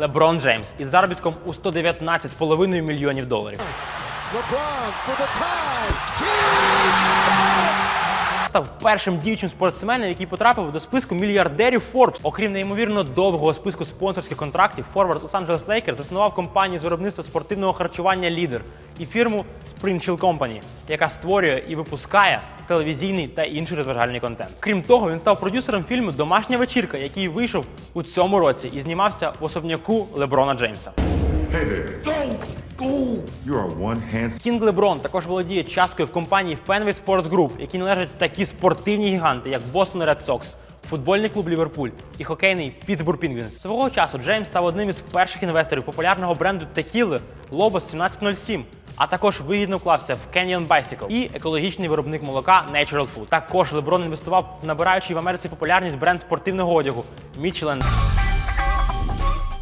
Леброн Джеймс із заробітком у 119,5 мільйонів доларів. Став першим діючим спортсменом, який потрапив до списку мільярдерів Forbes. Окрім неймовірно довгого списку спонсорських контрактів, форвард Лос-Анджелес Лейкер заснував компанію з виробництва спортивного харчування Лідер і фірму Spring Chill Company, яка створює і випускає телевізійний та інший розважальний контент. Крім того, він став продюсером фільму Домашня вечірка, який вийшов у цьому році і знімався в особняку Леброна Джеймса. Hey there. Go! Go! You are one handsome. Кінг Леброн також володіє часткою в компанії Fenway Sports Group, якій належать такі спортивні гіганти, як Boston Red Sox, футбольний клуб Ліверпуль і хокейний Pittsburgh Penguins. Свого часу Джеймс став одним із перших інвесторів популярного бренду текіли Lobos 1707, а також вигідно вклався в Canyon Bicycle і екологічний виробник молока Natural Food. Також Леброн інвестував набираючий в Америці популярність бренд спортивного одягу Michelin.